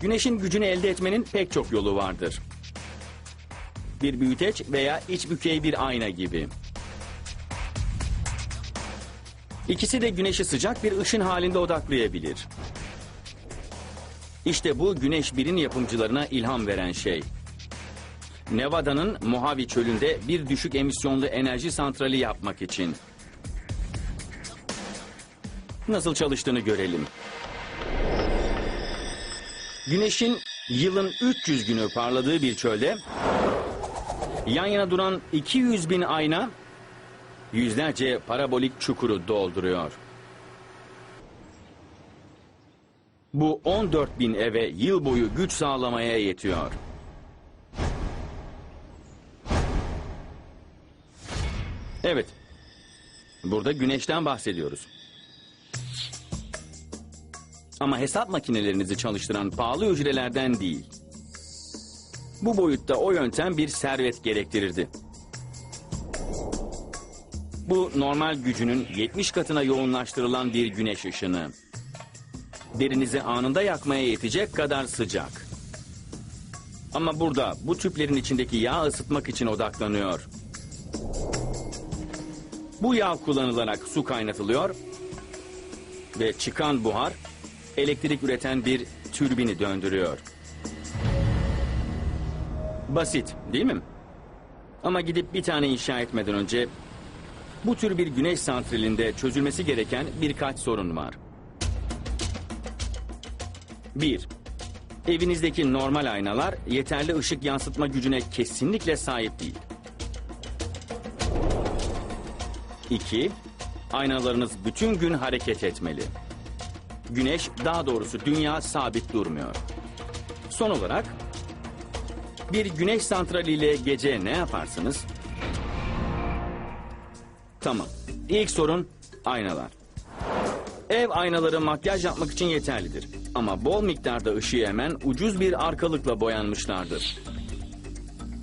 Güneşin gücünü elde etmenin pek çok yolu vardır. Bir büyüteç veya iç bükey bir ayna gibi. İkisi de güneşi sıcak bir ışın halinde odaklayabilir. İşte bu Güneş 1'in yapımcılarına ilham veren şey. Nevada'nın Mojave çölünde bir düşük emisyonlu enerji santrali yapmak için. Nasıl çalıştığını görelim. Güneşin yılın 300 günü parladığı bir çölde yan yana duran 200 bin ayna yüzlerce parabolik çukuru dolduruyor. Bu 14 bin eve yıl boyu güç sağlamaya yetiyor. Evet. Burada güneşten bahsediyoruz. Ama hesap makinelerinizi çalıştıran pahalı hücrelerden değil. Bu boyutta o yöntem bir servet gerektirirdi. Bu normal gücünün 70 katına yoğunlaştırılan bir güneş ışını. Derinizi anında yakmaya yetecek kadar sıcak. Ama burada bu tüplerin içindeki yağ ısıtmak için odaklanıyor. Bu yağ kullanılarak su kaynatılıyor ve çıkan buhar elektrik üreten bir türbini döndürüyor. Basit değil mi? Ama gidip bir tane inşa etmeden önce bu tür bir güneş santralinde çözülmesi gereken birkaç sorun var. 1. Evinizdeki normal aynalar yeterli ışık yansıtma gücüne kesinlikle sahip değil. 2. Aynalarınız bütün gün hareket etmeli. Güneş, daha doğrusu dünya sabit durmuyor. Son olarak bir güneş santraliyle gece ne yaparsınız? Tamam. İlk sorun aynalar. Ev aynaları makyaj yapmak için yeterlidir. Ama bol miktarda ışığı emen ucuz bir arkalıkla boyanmışlardır.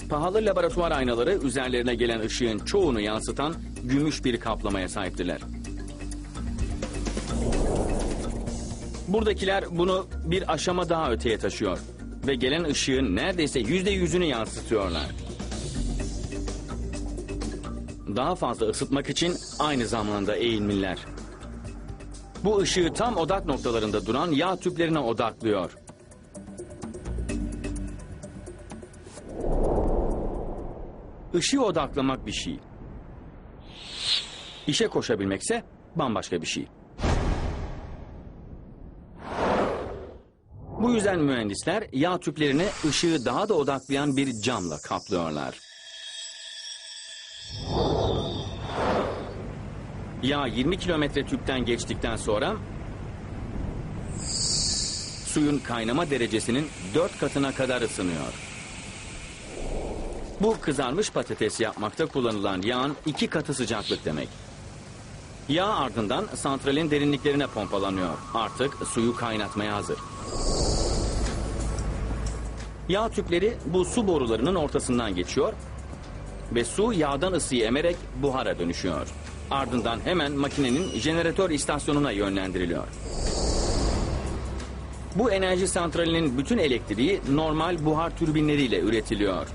Pahalı laboratuvar aynaları üzerlerine gelen ışığın çoğunu yansıtan gümüş bir kaplamaya sahiptirler. Buradakiler bunu bir aşama daha öteye taşıyor ve gelen ışığın neredeyse yüzde yüzünü yansıtıyorlar. Daha fazla ısıtmak için aynı zamanda eğilmirler. Bu ışığı tam odak noktalarında duran yağ tüplerine odaklıyor. Işığı odaklamak bir şey. İşe koşabilmekse bambaşka bir şey. Bu yüzden mühendisler yağ tüplerini ışığı daha da odaklayan bir camla kaplıyorlar. Yağ 20 kilometre tüpten geçtikten sonra suyun kaynama derecesinin 4 katına kadar ısınıyor. Bu kızarmış patates yapmakta kullanılan yağın iki katı sıcaklık demek. Yağ ardından santralin derinliklerine pompalanıyor. Artık suyu kaynatmaya hazır. Yağ tüpleri bu su borularının ortasından geçiyor ve su yağdan ısıyı emerek buhara dönüşüyor. Ardından hemen makinenin jeneratör istasyonuna yönlendiriliyor. Bu enerji santralinin bütün elektriği normal buhar türbinleriyle üretiliyor.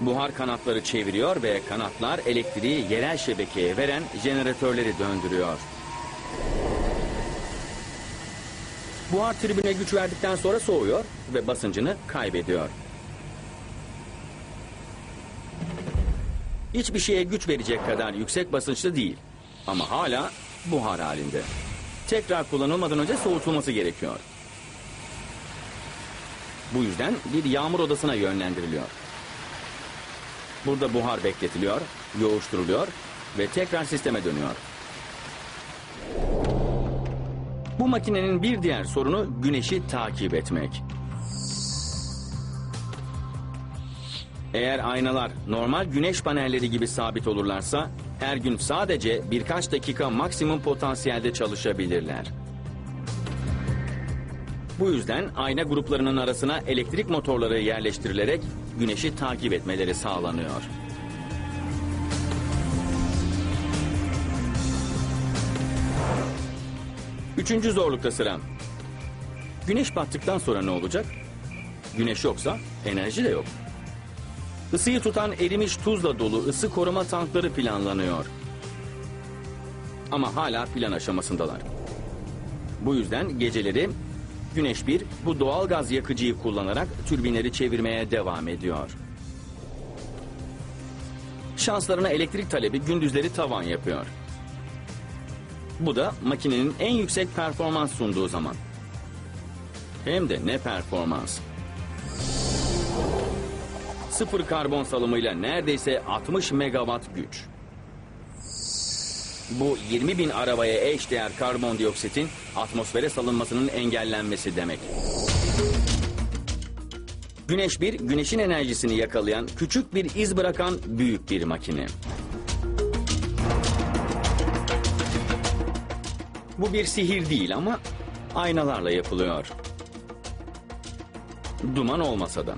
Buhar kanatları çeviriyor ve kanatlar elektriği yerel şebekeye veren jeneratörleri döndürüyor. Buhar tribüne güç verdikten sonra soğuyor ve basıncını kaybediyor. Hiçbir şeye güç verecek kadar yüksek basınçlı değil. Ama hala buhar halinde. Tekrar kullanılmadan önce soğutulması gerekiyor. Bu yüzden bir yağmur odasına yönlendiriliyor. Burada buhar bekletiliyor, yoğuşturuluyor ve tekrar sisteme dönüyor. Bu makinenin bir diğer sorunu güneşi takip etmek. Eğer aynalar normal güneş panelleri gibi sabit olurlarsa her gün sadece birkaç dakika maksimum potansiyelde çalışabilirler. Bu yüzden ayna gruplarının arasına elektrik motorları yerleştirilerek güneşi takip etmeleri sağlanıyor. Üçüncü zorlukta sıra. Güneş battıktan sonra ne olacak? Güneş yoksa enerji de yok. Isıyı tutan erimiş tuzla dolu ısı koruma tankları planlanıyor. Ama hala plan aşamasındalar. Bu yüzden geceleri Güneş 1 bu doğal gaz yakıcıyı kullanarak türbinleri çevirmeye devam ediyor. Şanslarına elektrik talebi gündüzleri tavan yapıyor. Bu da makinenin en yüksek performans sunduğu zaman. Hem de ne performans. Sıfır karbon salımıyla neredeyse 60 megawatt güç. Bu 20 bin arabaya eşdeğer karbondioksitin atmosfere salınmasının engellenmesi demek. Güneş bir, güneşin enerjisini yakalayan, küçük bir iz bırakan büyük bir makine. Bu bir sihir değil ama aynalarla yapılıyor. Duman olmasa da.